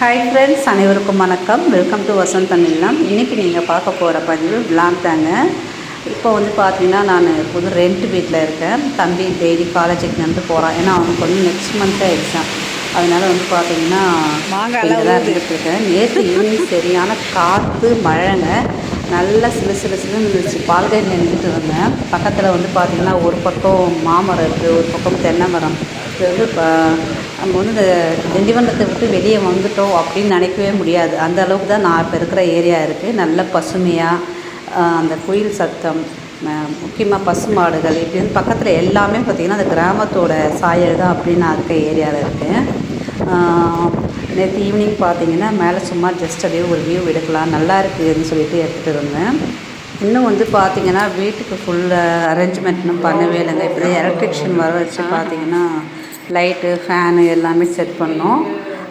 Hi friends அனைவருக்கும் வணக்கம். Welcome to Vasanth தமிழ்லாம் இன்றைக்கி நீங்கள் பார்க்க போகிற பதிவு vlog தாங்க. இப்போ வந்து பார்த்தீங்கன்னா நான் புது ரெண்ட் வீட்டில் இருக்கேன். தம்பி டெய்லி காலேஜுக்கு வந்து போகிறான் ஏன்னா அவனுக்கு வந்து நெக்ஸ்ட் மந்த் தான் எக்ஸாம் அதனால் வந்து பார்த்தீங்கன்னா இங்கே தான் இருந்துகிட்ருக்கேன் நேற்று ஈவினிங் சரியான காற்று மழைங்க. நல்லா சிலு சிலு சிலுன்னு இருந்துச்சு. பால்கனியில் நின்றுட்டு இருந்தேன். பக்கத்தில் வந்து பார்த்தீங்கன்னா ஒரு பக்கம் மாமரம் இருக்குது ஒரு பக்கம் தென்னை மரம். இது வந்து இப்போ நம்ம வந்து இந்த திண்டிவனத்தை விட்டு வெளியே வந்துட்டோம் அப்படின்னு நினைக்கவே முடியாது. அந்த அளவுக்கு தான் நான் இப்போ இருக்கிற ஏரியா இருக்குது நல்ல பசுமையாக அந்த குயில் சத்தம் முக்கியமாக பசுமாடுகள் இப்படி வந்து பக்கத்தில் எல்லாமே பார்த்திங்கன்னா அந்த கிராமத்தோட சாயல் தான் அப்படின்னு நான் இருக்க ஏரியாவில் இருக்கேன். நேற்று ஈவினிங் பார்த்தீங்கன்னா மேலே சும்மா ஜஸ்ட் அப்படியே ஒரு வியூ எடுக்கலாம். நல்லா இருக்குதுன்னு சொல்லிட்டு எடுத்துகிட்டு இருந்தேன் இன்னும் வந்து பார்த்தீங்கன்னா வீட்டுக்கு ஃபுல் அரேஞ்ச்மெண்ட் இன்னும் பண்ணவே இல்லைங்க. இப்போ எலக்ட்ரிஷியன் வர வச்சு பார்த்தீங்கன்னா லைட்டு ஃபேனு எல்லாமே செட் பண்ணோம்.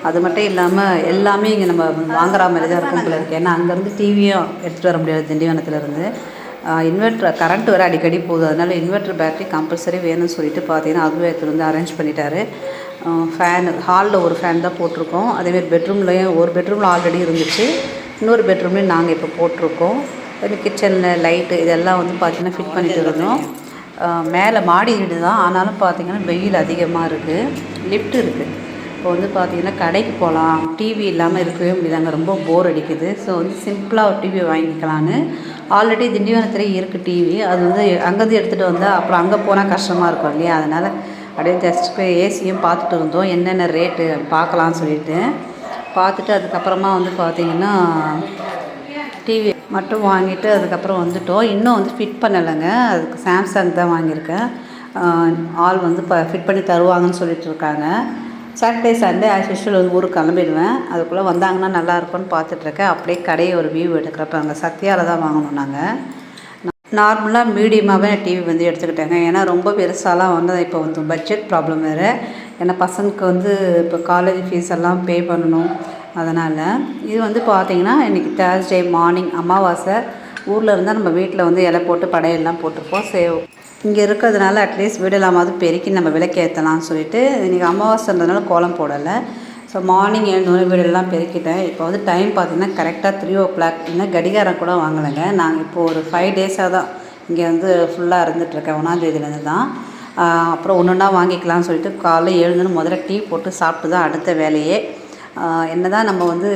அது மட்டும் இல்லாமல் எல்லாமே இங்கே நம்ம வாங்குற மாதிரி தான் இருக்கும் போல ஏன்னா அங்கேருந்து டிவியும் எடுத்துகிட்டு வர முடியாது திண்டிவனத்துலேருந்து. இன்வெர்ட்ரு கரண்ட் வர அடிக்கடி போகுது. அதனால் இன்வெர்டர் பேட்டரி கம்பல்சரி வேணும்னு சொல்லிட்டு பார்த்தீங்கன்னா அதுவே எடுத்துகிட்டு வந்து அரேஞ்ச் பண்ணிட்டாரு. ஃபேனு ஹாலில் ஒரு ஃபேன் தான் போட்டிருக்கோம். அதேமாரி பெட்ரூம்லேயும் ஒரு பெட்ரூமில் ஆல்ரெடி இருந்துச்சு. இன்னொரு பெட்ரூம்லேயும் நாங்கள் இப்போ போட்டிருக்கோம். கிச்சனில் லைட்டு இதெல்லாம் வந்து பார்த்திங்கன்னா ஃபிட் பண்ணிட்டு இருந்தோம். மேலே மாடி வீடு தான் ஆனாலும் பார்த்திங்கன்னா வெயில் அதிகமாக இருக்குது லிஃப்ட் இருக்குது இப்போ வந்து பார்த்திங்கன்னா கடைக்கு போகலாம் டிவி இல்லாமல் இருக்கவே முடியல ரொம்ப போர் அடிக்குது. ஸோ வந்து சிம்பிளாக ஒரு டிவி வாங்கிக்கலான்னு ஆல்ரெடி திண்டிவனத்துலேயே இருக்குது டிவி அது வந்து அங்கேருந்து எடுத்துகிட்டு வந்தால் அப்புறம் அங்கே போனால் கஷ்டமாக இருக்கும் இல்லையா? அதனால் அப்படியே ஜஸ்ட் போய் ஏசியும் பார்த்துட்டு இருந்தோம் என்னென்ன ரேட்டு பார்க்கலான்னு சொல்லிட்டு. பார்த்துட்டு அதுக்கப்புறமா வந்து பார்த்திங்கன்னா டிவி மட்டும் வாங்கிட்டு அதுக்கப்புறம் வந்துட்டோம். இன்னும் வந்து ஃபிட் பண்ணலைங்க. அதுக்கு சாம்சங் தான் வாங்கியிருக்கேன். ஆள் வந்து இப்போ ஃபிட் பண்ணி தருவாங்கன்னு சொல்லிட்டு இருக்காங்க. சாட்டர்டே சண்டே ஆஸ் யூஷுவல் வந்து ஊருக்கு கிளம்பிடுவேன். அதுக்குள்ளே வந்தாங்கன்னா நல்லா இருக்கும்னு பார்த்துட்ருக்கேன் அப்படியே கடையை ஒரு வியூ எடுக்கிறப்ப அங்கே சத்யாவில் தான் வாங்கணும் நாங்கள் நார்மலாக மீடியமாகவே டிவி வந்து எடுத்துக்கிட்டேங்க. ஏன்னா ரொம்ப பெருசாலாம் வந்து இப்போ வந்து பட்ஜெட் ப்ராப்ளம் வேறு. ஏன்னா பசங்களுக்கு வந்து இப்போ காலேஜ் ஃபீஸ் எல்லாம் பே பண்ணணும். அதனால் இது வந்து பார்த்திங்கன்னா இன்றைக்கி தேர்ஸ்டே மார்னிங் அமாவாசை. ஊரில் இருந்தால் நம்ம வீட்டில் வந்து இலை போட்டு படையெல்லாம் போட்டிருப்போம். சேவ் இங்கே இருக்கிறதுனால அட்லீஸ்ட் வீடெல்லாமாவது பெருக்கி நம்ம விளக்கேற்றலாம்னு சொல்லிட்டு இன்றைக்கி அமாவாசைன்றதுனால கோலம் போடலை. ஸோ மார்னிங் எழுந்தோடனே வீடெல்லாம் பெருக்கிட்டேன். இப்போ வந்து டைம் பார்த்திங்கன்னா கரெக்டாக த்ரீ ஓ கிளாக் இன்னும் கடிகாரம் கூட வாங்கலைங்க. நாங்கள் இப்போது ஒரு ஃபைவ் டேஸாக தான் இங்கே வந்து ஃபுல்லாக இருந்துகிட்ருக்கேன் ஒன்றாந்தேதியிலேருந்து தான். அப்புறம் ஒன்று ஒன்றா வாங்கிக்கலாம்னு சொல்லிட்டு காலைல எழுந்துன்னு முதல்ல டீ போட்டு சாப்பிட்டு தான் அடுத்த வேலையே. என்ன தான் நம்ம வந்து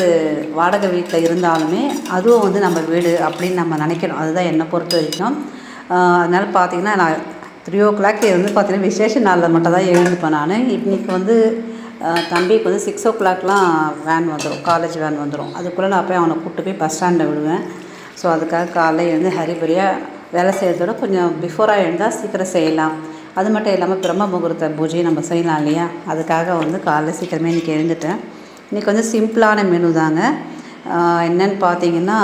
வாடகை வீட்டில் இருந்தாலுமே அதுவும் வந்து நம்ம வீடு அப்படின்னு நம்ம நினைக்கணும். அதுதான் என்னை பொறுத்த வரைக்கும். அதனால் பார்த்திங்கன்னா நான் த்ரீ ஓ கிளாக் வந்து பார்த்திங்கன்னா விசேஷ நாளில் மட்டும் தான் எழுந்துப்பேன் நான். இன்றைக்கி வந்து தம்பிக்கு வந்து சிக்ஸ் ஓ கிளாக்லாம் வேன் வந்துடும் காலேஜ் வேன் வந்துடும் அதுக்குள்ளே நான் போய் அவனை கூப்பிட்டு போய் பஸ் ஸ்டாண்டில் விடுவேன். ஸோ அதுக்காக காலைல எழுந்து ஹரிபரியாக வேலை செய்கிறதோட கொஞ்சம் பிஃபோராக எழுந்தால் சீக்கிரம் செய்யலாம். அது மட்டும் இல்லாமல் பிரம்ம முகூர்த்த பூஜையை நம்ம செய்யலாம் இல்லையா? அதுக்காக வந்து காலைல சீக்கிரமே இன்றைக்கி எழுந்துட்டேன். இன்றைக்கி வந்து சிம்பிளான மெனு தாங்க. என்னென்னு பார்த்தீங்கன்னா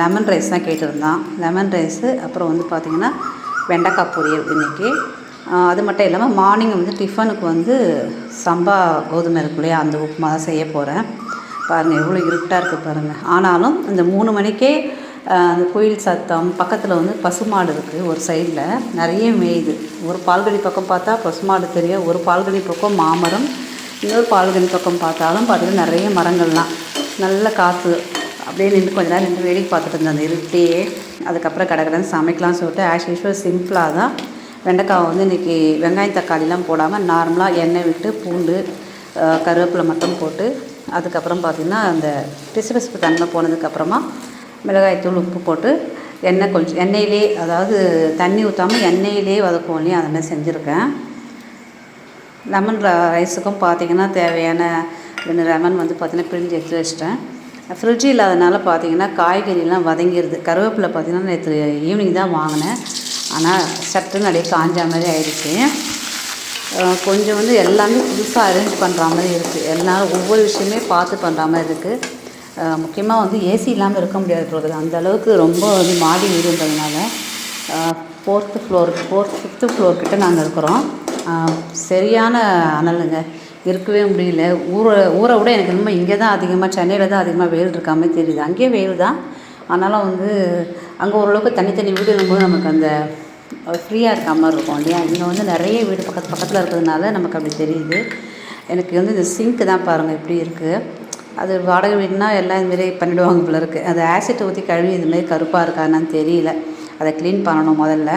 லெமன் ரைஸ் தான் கேட்டிருந்தான். லெமன் ரைஸு அப்புறம் வந்து பார்த்திங்கன்னா வெண்டைக்காய் பொரியல் இன்றைக்கி அது மட்டும் இல்லாமல் மார்னிங் வந்து டிஃபனுக்கு வந்து சம்பா கோதுமை இருக்கு இல்லையா அந்த உப்புமா தான் செய்ய போகிறேன் பாருங்கள் எவ்வளோ இருட்டாக இருக்குது பாருங்கள் ஆனாலும் இந்த மூணு மணிக்கே அந்த குயில் சத்தம் பக்கத்தில் வந்து பசுமாடு இருக்குது ஒரு சைடில் நிறைய மேயுது. ஒரு பால்கனி பக்கம் பார்த்தா பசுமாடு தெரியும் ஒரு பால்கனி பக்கம் மாமரம் இன்னொரு பால்கனி பக்கம் பார்த்தாலும் பார்த்தீங்கன்னா நிறைய மரங்கள்லாம். நல்ல காற்று. அப்படியே நின்று கொஞ்ச நேரம் நின்று வேடிக்கை பார்த்துட்டு இருந்தேன். அந்த இருட்டியே. அதுக்கப்புறம் கடகடன்னு சமைக்கலாம்னு சொல்லிட்டு ஆஸ் யூஷுவல் சிம்பிளாக தான். வெண்டைக்காய் வந்து இன்றைக்கி வெங்காயம் தக்காளிலாம் போடாமல் நார்மலாக எண்ணெய் விட்டு பூண்டு கருவேப்பிலை மட்டும் போட்டு அதுக்கப்புறம் பார்த்திங்கன்னா அந்த பிசுபிசுப்பு தன்மை போனதுக்கப்புறமா மிளகாய்த்தூள் உப்பு போட்டு எண்ணெய் கொஞ்சம் எண்ணெயிலே அதாவது தண்ணி ஊற்றாமல் எண்ணெயிலே வதக்குவோம் இல்லையா? அந்த மாதிரி செஞ்சுருக்கேன். லெமன் ரைஸுக்கும் பார்த்திங்கன்னா தேவையான ரெண்டு லெமன் வந்து பார்த்திங்கன்னா பிழிஞ்சு எடுத்து வச்சிட்டேன். ஃப்ரிட்ஜ் இல்லாதனால பார்த்திங்கன்னா காய்கறிலாம் வதங்கிடுது கருவேப்பிலை பார்த்திங்கன்னா நேற்று ஈவினிங் தான் வாங்கினேன். ஆனால் சட்டுன்னு அப்படியே காஞ்ச மாதிரி ஆயிடுச்சு. கொஞ்சம் வந்து எல்லாமே புதுசாக அரேஞ்ச் பண்ணுற மாதிரி இருக்குது எல்லாம் ஒவ்வொரு விஷயமே பார்த்து பண்ணுற மாதிரி இருக்குது முக்கியமாக வந்து ஏசி இல்லாமல் இருக்க முடியாது போகுது அந்த அளவுக்கு ரொம்ப வந்து மாடி வீடுன்றதுனால fourth floor fourth fifth floor கிட்டே நாங்கள் இருக்கிறோம். சரியான அனலுங்க. இருக்கவே முடியல. ஊரை ஊரை விட எனக்கு என்னமோ இங்கே தான் அதிகமாக சென்னையில் தான் அதிகமாக வெயில் இருக்காமே தெரியுது. அங்கேயே வெயில் தான் ஆனாலும் வந்து அங்கே ஓரளவுக்கு தனித்தனி வீடு இருக்கும்போது நமக்கு அந்த ஃப்ரீயாக இருக்க மாதிரி இருக்கும் இல்லையா? இங்கே வந்து நிறைய வீடு பக்கத்து பக்கத்தில் இருக்கிறதுனால நமக்கு அப்படி தெரியுது. எனக்கு வந்து இந்த சிங்க்கு தான் பாருங்கள் எப்படி இருக்குது அது வாடகை வீடுனா எல்லாம் இதுமாரி பண்ணிவிடுவாங்க போல இருக்குது அது ஆசிட் ஊற்றி கழுவி இதுமாரி கருப்பாக இருக்கான்னு தெரியல. அதை க்ளீன் பண்ணணும் முதல்ல.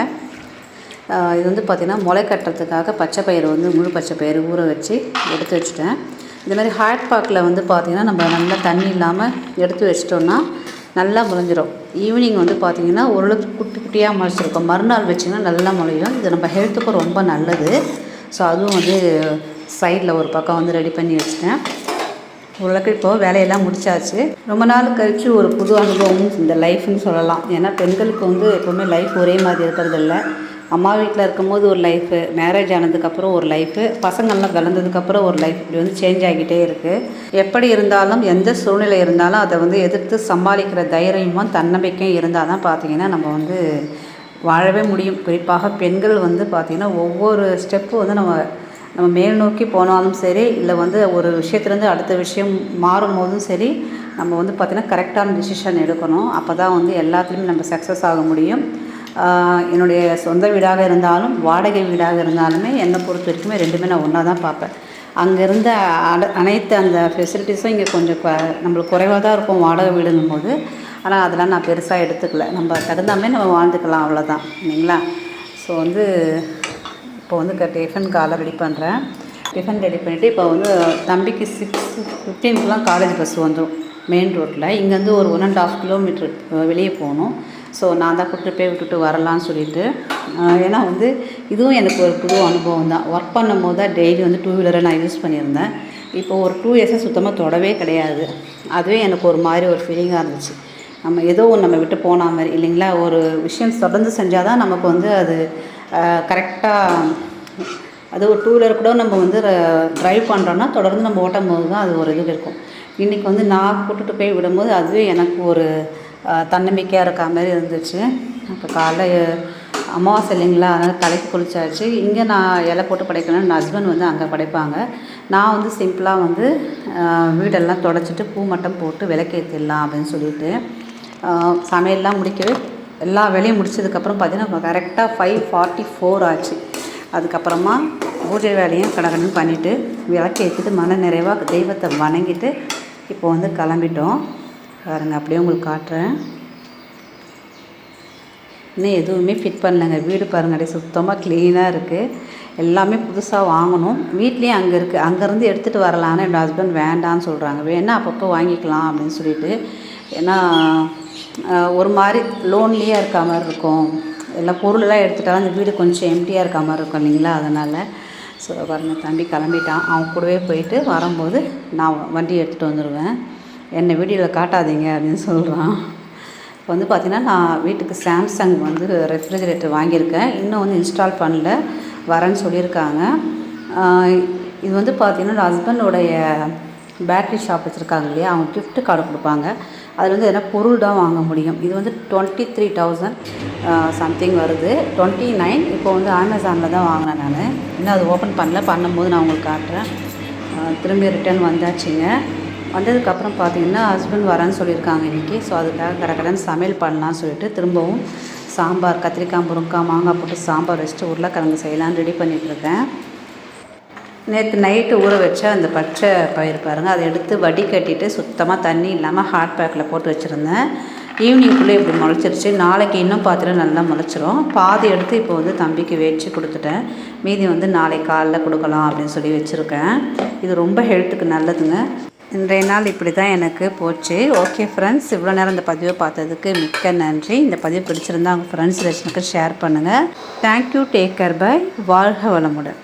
இது வந்து பார்த்திங்கன்னா முளை கட்டுறதுக்காக பச்சை பயிறு வந்து முழு பச்சை பயிறு ஊற வச்சு எடுத்து வச்சுட்டேன். இந்த மாதிரி ஹாட் பாக்கில் வந்து பார்த்திங்கன்னா நம்ம நல்லா தண்ணி இல்லாமல் எடுத்து வச்சிட்டோம்னா நல்லா முளைஞ்சிரும். ஈவினிங் வந்து பார்த்திங்கன்னா ஓரளவுக்கு குட்டி குட்டியாக முளைச்சிருக்கும். மறுநாள் வச்சிங்கன்னா நல்லா முளையும். இது நம்ம ஹெல்த்துக்கும் ரொம்ப நல்லது. ஸோ அதுவும் வந்து சைடில் ஒரு பக்கம் வந்து ரெடி பண்ணி வச்சுட்டேன். ஓரளவுக்கு இப்போது வேலையெல்லாம் முடிச்சாச்சு. ரொம்ப நாள் கழித்து ஒரு புது அனுபவம் இந்த லைஃப்னு சொல்லலாம். ஏன்னா பெண்களுக்கு வந்து எப்போவுமே லைஃப் ஒரே மாதிரி இருக்கிறதில்ல அம்மா வீட்டில் இருக்கும்போது ஒரு லைஃபு மேரேஜ் ஆனதுக்கப்புறம் ஒரு லைஃபு பசங்கள்லாம் வளர்ந்ததுக்கப்புறம் ஒரு லைஃப் இப்படி வந்து சேஞ்ச் ஆகிக்கிட்டே இருக்குது எப்படி இருந்தாலும் எந்த சூழ்நிலை இருந்தாலும் அதை வந்து எதிர்த்து சமாளிக்கிற தைரியமும் தன்னம்பிக்கையும் இருந்தால் தான் பார்த்தீங்கன்னா நம்ம வந்து வாழவே முடியும். குறிப்பாக பெண்கள் வந்து பார்த்திங்கன்னா ஒவ்வொரு ஸ்டெப்பு வந்து நம்ம நம்ம மேல் நோக்கி போனாலும் சரி இல்லை வந்து ஒரு விஷயத்துலேருந்து அடுத்த விஷயம் மாறும் போதும் சரி நம்ம வந்து பார்த்திங்கன்னா கரெக்டான டிசிஷன் எடுக்கணும். அப்போ தான் வந்து எல்லாத்துலேயுமே நம்ம சக்ஸஸ் ஆக முடியும். என்னுடைய சொந்த வீடாக இருந்தாலும் வாடகை வீடாக இருந்தாலுமே என்னை பொறுத்த வரைக்குமே ரெண்டுமே நான் ஒன்றா தான் பார்ப்பேன். அங்கே இருந்த அனைத்து அந்த ஃபெசிலிட்டிஸும் இங்கே கொஞ்சம் நம்மளுக்கு குறைவாக தான் இருக்கும் வாடகை வீடுங்கும் போது ஆனால் அதெல்லாம் நான் பெருசாக எடுத்துக்கல. நம்ம தகுந்தாமே நம்ம வாழ்ந்துக்கலாம் அவ்வளோதான் இல்லைங்களா? ஸோ வந்து இப்போ வந்து க டிஃபன் காலை ரெடி பண்ணுறேன் டிஃபன் ரெடி பண்ணிவிட்டு இப்போ வந்து தம்பிக்கு சிக்ஸ் ஃபிஃப்டீன்க்குலாம் காலேஜ் பஸ் வந்துடும் மெயின் ரோட்டில் இங்கேருந்து ஒரு ஒன் அண்ட் ஆஃப் கிலோமீட்டர் வெளியே போகணும். ஸோ நான் தான் கூப்பிட்டு போய் விட்டுட்டு வரலான்னு சொல்லிட்டு ஏன்னா வந்து இதுவும் எனக்கு ஒரு புது அனுபவம் தான். ஒர்க் பண்ணும் போது தான் டெய்லி வந்து டூ வீலரை நான் யூஸ் பண்ணியிருந்தேன். இப்போ ஒரு டூ இயர்ஸாக சுத்தமாக தொடவே கிடையாது. அதுவே எனக்கு ஒரு மாதிரி ஒரு ஃபீலிங்காக இருந்துச்சு. நம்ம ஏதோ ஒன்று நம்ம விட்டு போன மாதிரி இல்லைங்களா? ஒரு விஷயம் தொடர்ந்து செஞ்சால் தான் நமக்கு வந்து அது கரெக்டாக அது ஒரு டூ வீலர் கூட நம்ம வந்து ட்ரைவ் பண்ணுறோன்னா தொடர்ந்து நம்ம ஓட்டும் போது தான் அது ஒரு இது இருக்கும். இன்றைக்கி வந்து நான் கூட்டுட்டு போய் விடும்போது அதுவே எனக்கு ஒரு தன்னம்பிக்கையாக இருக்கா மாதிரி இருந்துச்சு. இப்போ காலைல அமாவாசை இல்லைங்களா? அதனால் தலைக்கு குளிச்சாச்சு. இங்கே நான் இலை போட்டு படைக்கணும்னு என் ஹஸ்பண்ட் வந்து அங்கே படைப்பாங்க. நான் வந்து சிம்பிளாக வந்து வீடெல்லாம் தொடச்சிட்டு பூ மட்டும் போட்டு விளக்கேற்றிடலாம் அப்படின்னு சொல்லிட்டு சமையல்லாம் முடிக்கவே எல்லா வேலையும் முடிச்சதுக்கப்புறம் பார்த்தீங்கன்னா கரெக்டாக ஃபைவ் ஃபார்ட்டி ஃபோர் ஆச்சு. அதுக்கப்புறமா பூஜை வேலையும் கடகடன்னு பண்ணிவிட்டு விளக்கேற்றிட்டு மன நிறைவாக தெய்வத்தை வணங்கிட்டு இப்போ வந்து கிளம்பிட்டோம். பாருங்கள் அப்படியே உங்களுக்கு காட்டுறேன். இன்னும் எதுவுமே ஃபிட் பண்ணலைங்க. வீடு பாருங்க அப்படியே சுத்தமாக க்ளீனாக இருக்குது எல்லாமே புதுசாக வாங்கணும். வீட்லேயும் அங்கே இருக்குது அங்கேருந்து எடுத்துகிட்டு வரலான்னு என் ஹஸ்பண்ட் வேண்டான்னு சொல்கிறாங்க வேணா அப்பப்போ வாங்கிக்கலாம் அப்படின்னு சொல்லிட்டு. ஏன்னா ஒரு மாதிரி லோன்லியாக இருக்க மாதிரி இருக்கும். எல்லாம் பொருளெல்லாம் எடுத்துட்டாலும் அந்த வீடு கொஞ்சம் எம்டியாக இருக்க மாதிரி இருக்கும் இல்லைங்களா? அதனால் ஸோ பாருங்கள் தம்பி கிளம்பிட்டான். அவன் கூடவே போயிட்டு வரும்போது நான் வண்டி எடுத்துகிட்டு வந்துடுவேன் என்னை வீடியோவில் காட்டாதீங்க அப்படின்னு சொல்கிறான் இப்போ வந்து பார்த்திங்கன்னா நான் வீட்டுக்கு சாம்சங் வந்து ரெஃப்ரிஜரேட்டர் வாங்கியிருக்கேன். இன்னும் வந்து இன்ஸ்டால் பண்ணல. வரேன்னு சொல்லியிருக்காங்க. இது வந்து பார்த்திங்கன்னா ஹஸ்பண்டோடைய பேட்ரி ஷாப் வச்சுருக்காங்க இல்லையா? அவங்க கிஃப்ட்டு கார்டு கொடுப்பாங்க. அதில் வந்து எதனா பொருள் தான் வாங்க முடியும். இது வந்து டுவெண்ட்டி த்ரீ தௌசண்ட் சம்திங் வருது. டுவெண்ட்டி நைன் இப்போ வந்து அமேசானில் தான் வாங்கினேன் நான். இன்னும் அது ஓப்பன் பண்ணல. பண்ணும்போது நான் உங்களுக்கு காட்டுறேன். திரும்பி ரிட்டர்ன் வந்தாச்சுங்க. வந்ததுக்கப்புறம் பார்த்தீங்கன்னா ஹஸ்பண்ட் வரேன்னு சொல்லியிருக்காங்க இன்றைக்கி ஸோ அதுக்காக கரெக்டாக சமையல் பண்ணலான்னு சொல்லிட்டு திரும்பவும் சாம்பார் கத்திரிக்காய் முருங்காய் மாங்காய் போட்டு சாம்பார் வச்சுட்டு உருளைக்கிழங்கு செய்யலான்னு ரெடி பண்ணிகிட்ருக்கேன் நேற்று நைட்டு ஊற வச்ச அந்த பச்சை பயிர் பாருங்கள் அதை எடுத்து வடி கட்டிட்டு சுத்தமாக தண்ணி இல்லாமல் ஹாட் பேக்கில் போட்டு வச்சுருந்தேன். ஈவினிங்குள்ளே இப்படி முளைச்சிருச்சு. நாளைக்கு இன்னும் பார்த்துட்டு நல்லா முளைச்சிரும். பாதி எடுத்து இப்போ வந்து தம்பிக்கு வச்சு கொடுத்துட்டேன். மீதி வந்து நாளைக்கு காலைல கொடுக்கலாம் அப்படின்னு சொல்லி வச்சுருக்கேன். இது ரொம்ப ஹெல்த்துக்கு நல்லதுங்க. இன்றைய நாள் இப்படி தான் எனக்கு போச்சு. ஓகே ஃப்ரெண்ட்ஸ் இவ்வளோ நேரம் இந்த பதிவை பார்த்ததுக்கு மிக்க நன்றி. இந்த பதிவு பிடிச்சிருந்தா உங்கள் ஃப்ரெண்ட்ஸ் ரிலேஷனுக்கு ஷேர் பண்ணுங்கள் thank you take care bye வாழ்க வளமுடன்.